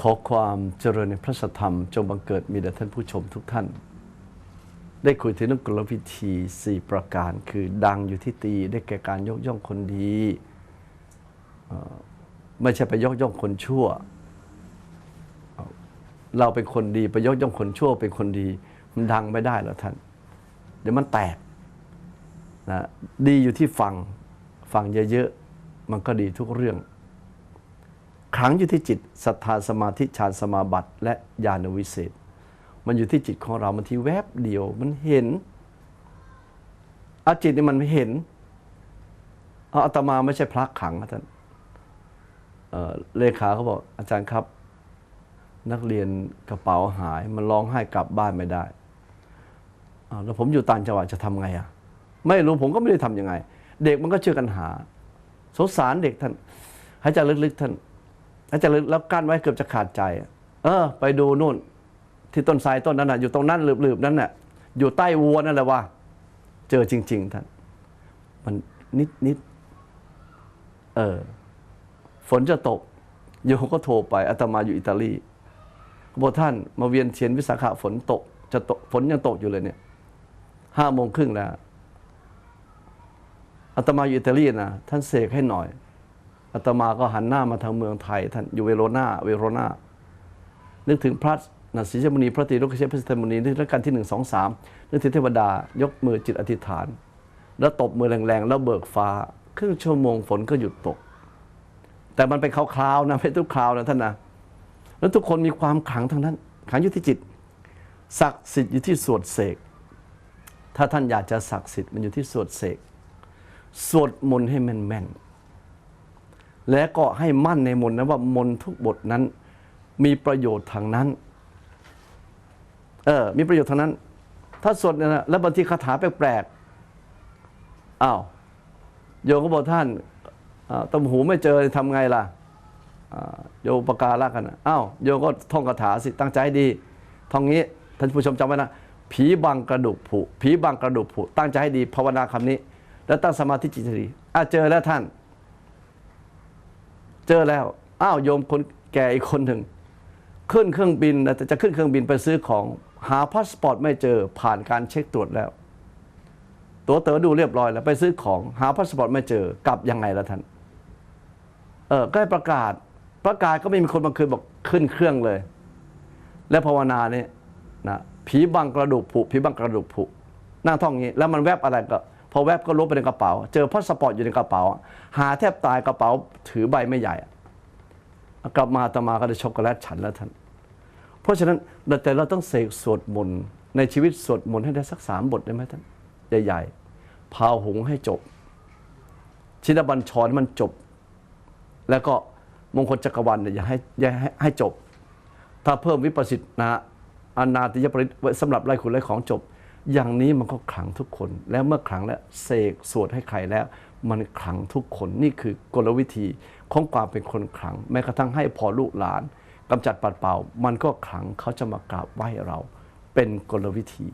ขอความเจริญในพระธรรม จงบังเกิดมีแด่ท่านผู้ชมทุกท่าน ได้คุยถึงเรื่องกลวิธี 4 ประการ คือดังอยู่ที่ตีได้แก่การยกย่องคนดีไม่ใช่ไปยกย่องคนชั่ว เราเป็นคนดีไปยกย่องคนชั่วเป็นคนดี มันดังไม่ได้แล้วท่าน เดี๋ยวมันแตกนะดีอยู่ที่ฟังฟังเยอะๆมันก็ดีทุกเรื่อง ขังอยู่ที่จิตศรัทธาสมาธิฌานสมาบัติและญาณวิเศษ มันอยู่ที่จิตของเรามันที่แวบเดียวมันเห็นอาจิตนี่มันไม่เห็นเอาอาตมาไม่ใช่พระขังนะท่านเเลขาเขาบอกอาจารย์ครับ นักเรียนกระเป๋าหาย มันร้องไห้กลับบ้านไม่ได้แล้วผมอยู่ต่างจังหวัดจะทำไงอะไม่รู้ผมก็ไม่ได้ทำยังไง เด็กมันก็เชื่อกันหาสงสารเด็กท่านหายใจลึกๆท่าน อาจารย์แล้วกั้นไว้เกือบจะขาดใจ เออ ไปดูนู่น ที่ต้นทรายต้นนั้นน่ะ อยู่ตรงนั้นหลืบๆนั้นน่ะ อยู่ใต้วัวนั่นแหละว่า เจอจริง ๆ ท่าน มันนิดนิดเออ ฝนจะตก โยก็โทรไปอาตมาอยู่อิตาลีบอกท่านมาเวียนเทียนวิสาขะฝนตก จะตกฝนยังตกอยู่เลยเนี่ยห้าโมงครึ่งแล้วอาตมาอยู่อิตาลีนะท่านเสกให้หน่อย อาตมาก็หันหน้ามาทางเมืองไทย ท่านอยู่เวโรนาเวโรนานึกถึงพระนศรีชมุนีพระตรีโลกเชษพระสิทธมุนีนึกถึงรัชกาลที่หนึ่งสองสามนึกถึงเทวดายกมือจิตอธิษฐาน แล้วตบมือแรงๆ แล้วเบิกฟ้า ครึ่งชั่วโมงฝนก็หยุดตก แต่มันเป็นคราวๆนะไม่ทุกคราวนะท่านนะแล้วทุกคนมีความขลังทั้งนั้นขลังอยู่ที่จิตศักดิ์สิทธิ์อยู่ที่สวดเสกถ้าท่านอยากจะศักดิ์สิทธิ์มันอยู่ที่สวดเสกสวดมนต์ให้แม่นๆ และก็ให้มั่นในมนนะว่ามนทุกบทนั้น มีประโยชน์ทางนั้น เออ มีประโยชน์ทางนั้น ถ้าสวดเนี่ยนะแล้วบางทีคาถาแปลกๆอ้าวโยมก็บอกท่านอ่าตำหูไม่เจอทำไงล่ะโยมประกาศละกันอ้าวโยมก็ท่องคาถาสิตั้งใจให้ดีท่องงี้ท่านผู้ชมจำไว้นะผีบังกระดูกผุผีบังกระดูกผุตั้งใจให้ดีภาวนาคำนี้ แล้วตั้งสมาธิจิตให้ดีอะเจอแล้วท่าน เจอแล้ว อ้าวโยมคนแก่อีกคนหนึ่ง ขึ้นเครื่องบินนะจะขึ้นเครื่องบินไปซื้อของหาพาสปอร์ตไม่เจอผ่านการเช็คตรวจแล้ว ตัวเต๋อดูเรียบร้อยแล้วไปซื้อของหาพาสปอร์ตไม่เจอกลับยังไงล่ะท่านเออก็ให้ประกาศประกาศก็ไม่มีคนบางคืนบอกขึ้นเครื่องเลย และภาวนาเนี่ยนะผีบังกระดูกผุผีบังกระดูกผุนั่งท่องอย่างนี้แล้วมันแวบอะไรก็ อแวบก็ลบไปในกระเป๋า เจอพาสปอร์ตอยู่ในกระเป๋า หาแทบตายกระเป๋าถือใบไม่ใหญ่ กลับมาตมาก็ได้ช็อกโกแลตฉันแล้วท่าน เพราะฉะนั้นแต่เราต้องเสกสวดมนต์ในชีวิตสวดมนต์ให้ได้สักสามบทได้ไหมท่านใหญ่ๆ พาวหงให้จบ ชินบัญชรมันจบ แล้วก็มงคลจักรวาลเนี่ยอย่าให้อย่าให้จบ ถ้าเพิ่มวิปัสสินาอนาติยปริตสำหรับไล่คุณไล่ของจบ อย่างนี้มันก็ขลังทุกคน แล้วเมื่อขลังแล้วเสกสวดให้ใครแล้ว มันขลังทุกคนนี่คือกลวิธีของความเป็นคนขลัง แม้กระทั่งให้พอลูกหลานกำจัดปัดเป่า มันก็ขลังเขาจะมากราบไหว้เรา เป็นกลวิธี